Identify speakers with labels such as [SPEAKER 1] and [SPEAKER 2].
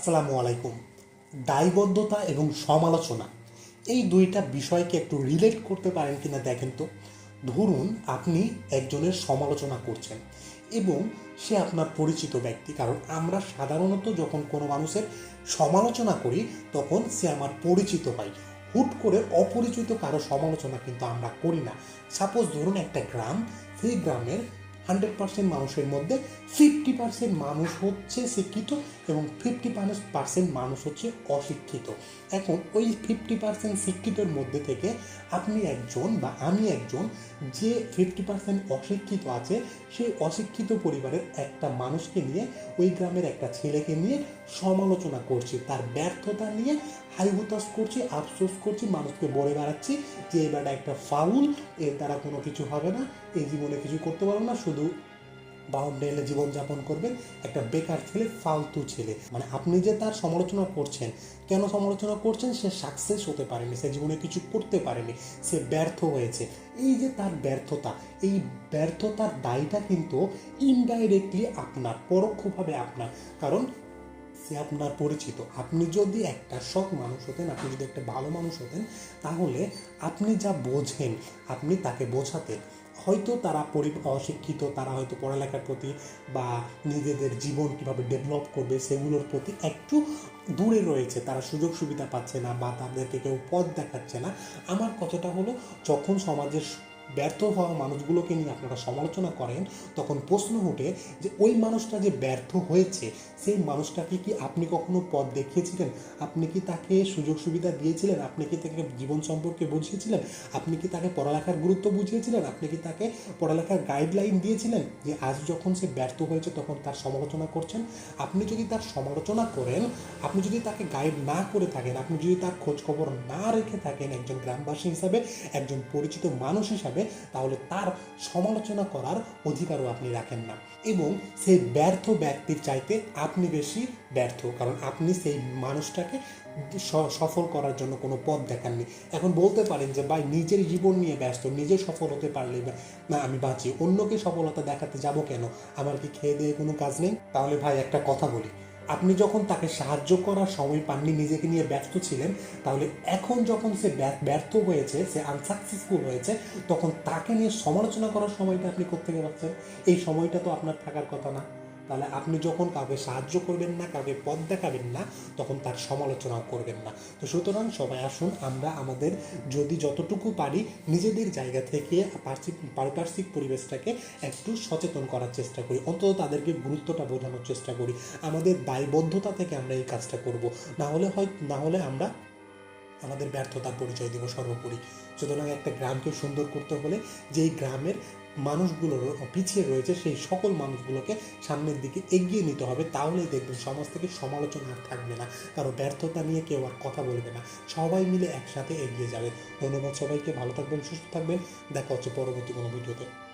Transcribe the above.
[SPEAKER 1] আসসালামু আলাইকুম। দায়বদ্ধতা এবং সমালোচনা, এই দুইটা বিষয়কে একটু রিলেট করতে পারেন কিনা দেখেন তো। ধরুন, আপনি একজনের সমালোচনা করছেন এবং সে আপনার পরিচিত ব্যক্তি, কারণ আমরা সাধারণত যখন কোনো মানুষের সমালোচনা করি, তখন সে আমার পরিচিত হয়। হুট করে অপরিচিত কারও সমালোচনা কিন্তু আমরা করি না। সাপোজ ধরুন একটা গ্রাম, সেই গ্রামের হান্ড্রেড পার্সেন্ট মানুষের মধ্যে ফিফটি পার্সেন্ট মানুষ হচ্ছে শিক্ষিত এবং ফিফটি পার্সেন্ট মানুষ হচ্ছে অশিক্ষিত। এখন ওই ফিফটি পার্সেন্ট শিক্ষিতর মধ্যে থেকে আপনি একজন বা আমি একজন যে ফিফটি পার্সেন্ট অশিক্ষিত আছে, সেই অশিক্ষিত পরিবারের একটা মানুষকে নিয়ে, ওই গ্রামের একটা ছেলেকে নিয়ে সমালোচনা করছি, তার ব্যর্থতা নিয়ে হাই করছি, আফসোস করছি, মানুষকে বলে বেড়াচ্ছি যে এবারটা একটা ফাউল, এর দ্বারা কোনো কিছু হবে না, এই জীবনে কিছু করতে পারব না, শুধু বাউন্ডেলে জীবনযাপন করবেন একটা বেকার ছেলে, ফালতু ছেলে। মানে আপনি যে তার সমালোচনা করছেন, কেন সমালোচনা করছেন? সে সাকসেস হতে পারেনি, সে জীবনে কিছু করতে পারেনি, সে ব্যর্থ হয়েছে। এই যে তার ব্যর্থতা, এই ব্যর্থতার দায়টা কিন্তু ইনডাইরেক্টলি আপনার, পরোক্ষভাবে আপনার। কারণ সে আপনার পরিচিত। আপনি যদি একটা সৎ মানুষ হতেন, আপনি যদি একটা ভালো মানুষ হতেন, তাহলে আপনি যা বোঝেন, আপনি তাকে বোঝাতেন হয়তো তারা পরি অশিক্ষিত, তারা হয়তো পড়ালেখার প্রতি বা নিজেদের জীবন কীভাবে ডেভেলপ করবে, সেগুলোর প্রতি একটু দূরে রয়েছে। তারা সুযোগ সুবিধা পাচ্ছে না বা তাদেরকে কেউ পথ দেখাচ্ছে না। আমার কথাটা হলো, যখন সমাজের ব্যর্থ হওয়া মানুষগুলোকে নিয়ে আপনারা সমালোচনা করেন, তখন প্রশ্ন ওঠে যে ওই মানুষটা যে ব্যর্থ হয়েছে, সেই মানুষটাকে কি আপনি কখনো পথ দেখিয়েছিলেন? আপনি কি তাকে সুযোগ সুবিধা দিয়েছিলেন? আপনি কি তাকে জীবন সম্পর্কে বুঝিয়েছিলেন? আপনি কি তাকে পড়ালেখার গুরুত্ব বুঝিয়েছিলেন? আপনি কি তাকে পড়ালেখার গাইডলাইন দিয়েছিলেন যে আজ যখন সে ব্যর্থ হয়েছে তখন তার সমালোচনা করছেন? আপনি যদি তার সমালোচনা করেন, আপনি যদি তাকে গাইড না করে থাকেন, আপনি যদি তার খোঁজ খবর না রেখে থাকেন একজন গ্রামবাসী হিসাবে, একজন পরিচিত মানুষ হিসাবে তাহলে তার সমালোচনা করার অধিকারও আপনি রাখেন না। এবং সেই ব্যর্থ ব্যক্তির চাইতে আপনি বেশি ব্যর্থ, কারণ আপনি সেই মানুষটাকে সফল করার জন্য কোনো পথ দেখাননি। এখন বলতে পারেন যে, ভাই, নিজের জীবন নিয়ে ব্যস্ত, নিজে সফল হতে পারলে না, আমি বাঁচি। অন্যকে সফলতা দেখাতে যাব কেন? আমার কি খেয়ে দিয়ে কোনো কাজ নেই? তাহলে ভাই, একটা কথা বলি। আপনি যখন তাকে সাহায্য করার সময় পাননি, নিজেকে নিয়ে ব্যস্ত ছিলেন, তাহলে এখন যখন সে ব্যর্থ- হয়েছে, সে আনসাকসেসফুল হয়েছে, তখন তাকে নিয়ে সমালোচনা করার সময়টা আপনি কোথেকে পাচ্ছেন? এই সময়টা তো আপনার থাকার কথা না। তাহলে আপনি যখন কাউকে সাহায্য করবেন না, কাউকে পথ দেখাবেন না, তখন তার সমালোচনাও করবেন না। তো সুতরাং সবাই আসুন, আমরা আমাদের যদি যতটুকু পারি নিজেদের জায়গা থেকে পার্শ্বিক পারিপার্শ্বিক পরিবেশটাকে একটু সচেতন করার চেষ্টা করি। অন্তত তাদেরকে গুরুত্বটা বোঝানোর চেষ্টা করি। আমাদের দায়বদ্ধতা থেকে আমরা এই কাজটা করব। না হলে হয়, না হলে আমরা আমাদের ব্যর্থতার পরিচয় দেব সর্বোপরি। সুতরাং একটা গ্রামকে সুন্দর করতে হলে যেই গ্রামের মানুষগুলো পিছিয়ে রয়েছে, সেই সকল মানুষগুলোকে সামনের দিকে এগিয়ে নিতে হবে। তাহলেই দেখবেন সমাজ থেকে সমালোচনা আর থাকবে না। কারও ব্যর্থতা নিয়ে কেউ আর কথা বলবে না। সবাই মিলে একসাথে এগিয়ে যাবে। ধন্যবাদ সবাইকে। ভালো থাকবেন, সুস্থ থাকবেন। দেখা হচ্ছে পরবর্তী কোনো ভিডিওতে।